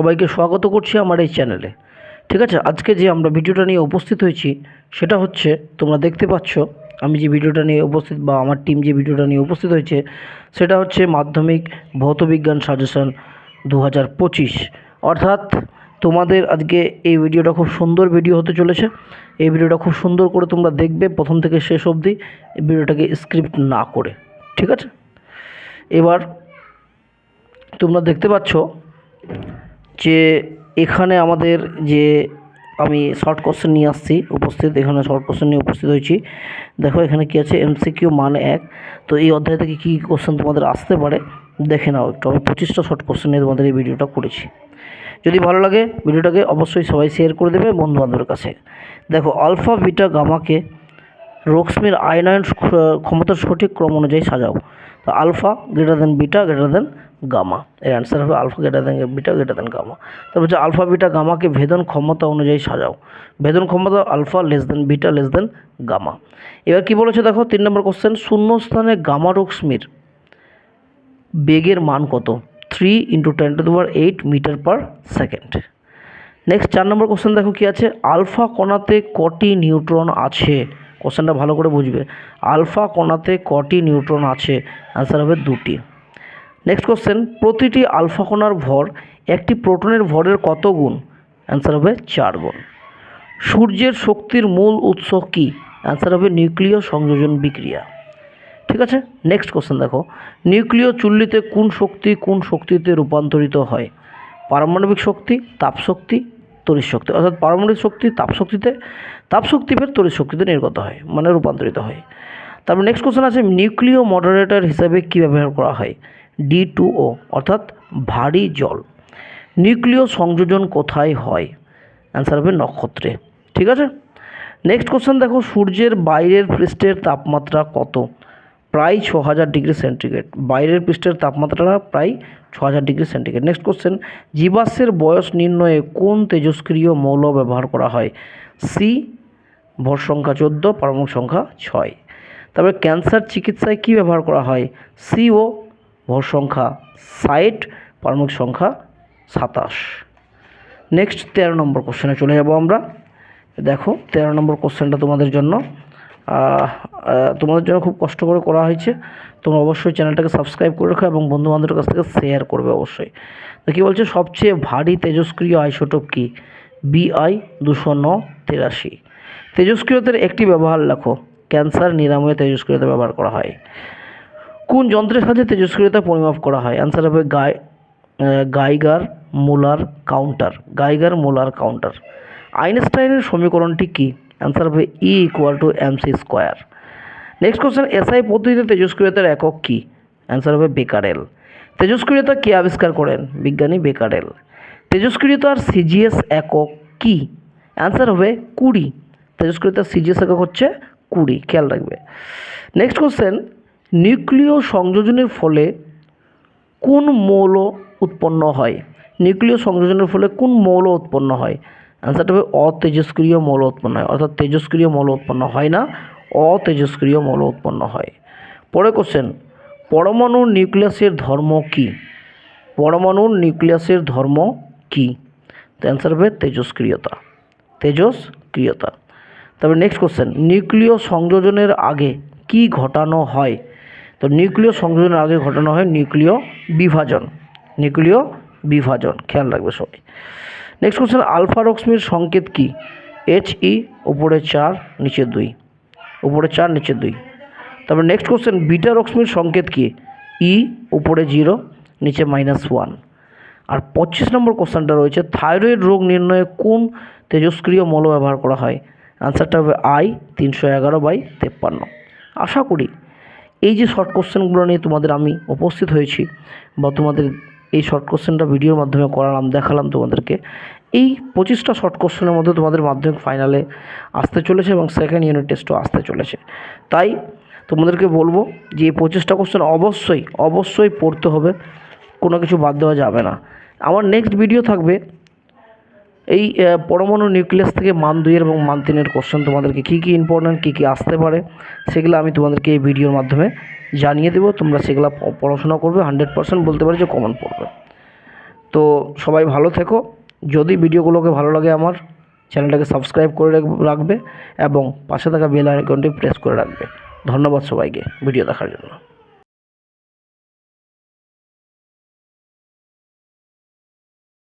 সবাইকে স্বাগত করছি আমার এই চ্যানেলে। ঠিক আছে, আজকে যে আমরা ভিডিওটা নিয়ে উপস্থিত হয়েছি, সেটা হচ্ছে তোমরা দেখতে পাচ্ছ, আমি যে ভিডিওটা নিয়ে উপস্থিত বা আমার টিম যে ভিডিওটা নিয়ে উপস্থিত হয়েছে, সেটা হচ্ছে মাধ্যমিক ভৌতবিজ্ঞান সাজেশন দু হাজার পঁচিশ। অর্থাৎ তোমাদের আজকে এই ভিডিওটা খুব সুন্দর ভিডিও হতে চলেছে। এই ভিডিওটা খুব সুন্দর করে তোমরা দেখবে প্রথম থেকে শেষ অবধি, এই ভিডিওটাকে স্ক্রিপ্ট না করে। ঠিক আছে? এবার তোমরা দেখতে পাচ্ছ যে এখানে আমাদের যে আমি শর্ট কোশ্চেন নিয়ে আসছি, উপস্থিত, এখানে শর্ট কোশ্চেন নিয়ে উপস্থিত হয়েছি। দেখো, এখানে কী আছে? এমসিকিউ মান এক। তো এই অধ্যায় থেকে কী কোশ্চেন তোমাদের আসতে পারে, দেখে নাও একটু। আমি পঁচিশটা শর্ট কোশ্চেন নিয়ে তোমাদের এই ভিডিওটা করেছি। যদি ভালো লাগে ভিডিওটাকে অবশ্যই সবাই শেয়ার করে দেবে বন্ধু বান্ধবের কাছে। দেখো আলফা বিটা গামাকে রোকসমির আয়নায়ন ক্ষমতার সঠিক ক্রম অনুযায়ী সাজাও। তো alpha greater than beta greater than gamma এর অ্যান্সার হবে alpha greater than beta greater than gamma তারপর হচ্ছে আলফা বিটা গামাকে ভেদন ক্ষমতা অনুযায়ী সাজাও। ভেদন ক্ষমতা alpha less than beta less than gamma এবার কি বলেছে দেখো, তিন নম্বর কোশ্চেন শূন্য স্থানে গামা রোকসমির বেগের মান কত? Three into ten to power eight metre per second next চার নম্বর কোশ্চেন দেখো কি আছে? আলফা কণাতে কটি নিউট্রন আছে? কোশ্চেনটা ভালো করে বুঝবে। আলফা কণাতে কটি নিউট্রন আছে? অ্যান্সার হবে দুটি। নেক্সট কোশ্চেন প্রতিটি আলফা কণার ভর একটি প্রোটনের ভরের কত গুণ? অ্যান্সার হবে চার গুণ। সূর্যের শক্তির মূল উৎস কী? অ্যান্সার হবে নিউক্লিয় সংযোজন বিক্রিয়া। ঠিক আছে? নেক্সট কোশ্চেন দেখো। নিউক্লিয় চুল্লিতে কোন শক্তি কোন শক্তিতে রূপান্তরিত হয়? পারমাণবিক শক্তি তাপ শক্তি তড়িৎ শক্তি, অর্থাৎ পারমাণবিক শক্তি তাপ শক্তিতে, তাপ শক্তি ফের তড়িৎ শক্তিতে নির্গত হয় মানে রূপান্তরিত হয়। তারপর নেক্সট কোশ্চেন আছে নিউক্লিয় মডারেটর হিসাবে কী ব্যবহার করা হয়? ডি টু ও অর্থাৎ ভারী জল। নিউক্লিয় সংযোজন কোথায় হয়? অ্যান্সার হবে নক্ষত্রে। ঠিক আছে? নেক্সট কোশ্চেন দেখো, সূর্যের বাইরের পৃষ্ঠের তাপমাত্রা কত? প্রায় ছ হাজার ডিগ্রি সেন্টিগ্রেড। বাইরের পৃষ্ঠের তাপমাত্রাটা প্রায় ছ হাজার ডিগ্রি সেন্টিগ্রেড। নেক্সট কোশ্চেন জীবাশ্মের বয়স নির্ণয়ে কোন তেজস্ক্রিয় মৌল ব্যবহার করা হয়? সি ভর সংখ্যা চোদ্দ, পারমাণবিক সংখ্যা ছয়। তারপরে ক্যান্সার চিকিৎসায় কী ব্যবহার করা হয়? সিও ভর সংখ্যা ষাট, পারমাণবিক সংখ্যা সাতাশ। নেক্সট তেরো নম্বর কোশ্চেনে চলে যাব আমরা। দেখো, তেরো নম্বর কোশ্চেনটা তোমাদের জন্য। তোমাদের জন্য খুব কষ্ট করে করা হয়েছে। তোমরা অবশ্যই চ্যানেলটাকে সাবস্ক্রাইব করে রাখো এবং বন্ধু বান্ধবের কাছ থেকে শেয়ার করবে অবশ্যই। তো কী বলছে? সবচেয়ে ভারী তেজস্ক্রিয় আইসোটোপ কি? বিআই দুশো ন তেরাশি। তেজস্ক্রিয়তার একটি ব্যবহার লেখো, ক্যান্সার নিরাময়ে তেজস্ক্রিয়তা ব্যবহার করা হয়। কোন যন্ত্রের সাহায্যে তেজস্ক্রিয়তা পরিমাপ করা হয়? অ্যান্সার হবে গাই Geiger Muller counter Geiger Muller counter আইনস্টাইনের সমীকরণটি কী? অ্যান্সার হবে E equal to M C square next question SI পদ্ধতিতে তেজস্ক্রিয়তার একক কী? অ্যান্সার হবে বেকারেল তেজস্ক্রিয়তা কে আবিষ্কার করেন? বিজ্ঞানী বেকারেল তেজস্ক্রিয়তার সিজিএস একক কী? অ্যান্সার হবে কুড়ি. তেজস্ক্রিয়তার সিজিএস একক হচ্ছে কুড়ি। খেয়াল রাখবে। নেক্সট কোশ্চেন নিউক্লিয় সংযোজনের ফলে কোন মৌল উৎপন্ন হয়? নিউক্লিয় সংযোজনের ফলে কোন মৌল উৎপন্ন হয়? অ্যান্সারটা হবে অতেজস্ক্রিয় মৌল উৎপন্ন হয়। অর্থাৎ তেজস্ক্রিয় মৌল উৎপন্ন হয় না, অতেজস্ক্রিয় মৌল উৎপন্ন হয়। পরে কোশ্চেন পরমাণুর নিউক্লিয়াসের ধর্ম কী? পরমাণুর নিউক্লিয়াসের ধর্ম কী? তো অ্যান্সার হবে তেজস্ক্রিয়তা। তেজস্ক্রিয়তা। তারপরে নেক্সট কোশ্চেন নিউক্লিয় সংযোজনের আগে কি ঘটানো হয়? তো নিউক্লিয় সংযোজনের আগে ঘটানো হয় নিউক্লিয় বিভাজন। নিউক্লিয় বিভাজন, খেয়াল রাখবে সবাই। নেক্সট কোশ্চেন আলফা রশ্মির সংকেত কি? এইচ ই উপরে চার, নিচে দুই। উপরে চার, নিচে দুই। তারপর নেক্সট কোশ্চেন বিটা রশ্মির সংকেত কি? ই উপরে জিরো নিচে মাইনাস ওয়ান আর পঁচিশ নম্বর কোশ্চেনটা রয়েছে থাইরয়েড রোগ নির্ণয়ে কোন তেজস্ক্রিয় মল ব্যবহার করা হয়? আনসারটা হবে আই তিনশো এগারো বাই তেপ্পান্ন। আশা করি এই যে শর্ট কোশ্চেনগুলো নিয়ে তোমাদের আমি উপস্থিত হয়েছি বা তোমাদের এই শর্ট কোশ্চেনটা ভিডিওর মাধ্যমে করালাম, দেখালাম তোমাদেরকে এই পঁচিশটা শর্ট কোশ্চেনের মধ্যে তোমাদের মাধ্যমিক ফাইনালে আসতে চলেছে এবং সেকেন্ড ইউনিট টেস্টও আসতে চলেছে। তাই তোমাদেরকে বলব যে এই পঁচিশটা কোশ্চেন অবশ্যই অবশ্যই পড়তে হবে, কোনো কিছু বাদ দেওয়া যাবে না। আমার নেক্সট ভিডিও থাকবে এই পরমাণু নিউক্লিয়াস থেকে মান দুইয়ের এবং মান তিনের কোশ্চেন তোমাদেরকে কী কী ইম্পর্ট্যান্ট কী কী আসতে পারে, সেগুলো আমি তোমাদেরকে এই ভিডিওর মাধ্যমে জানিয়ে দেবো। তোমরা সেগুলো পড়াশোনা করবে হান্ড্রেড পার্সেন্ট বলতে পারি যে কমন পড়বে। তো সবাই ভালো থেকো। যদি ভিডিওগুলোকে ভালো লাগে আমার, চ্যানেলটাকে সাবস্ক্রাইব করে রাখবে এবং পাশে থাকা বেল আইকনটি প্রেস করে রাখবে। ধন্যবাদ সবাইকে ভিডিও দেখার জন্য।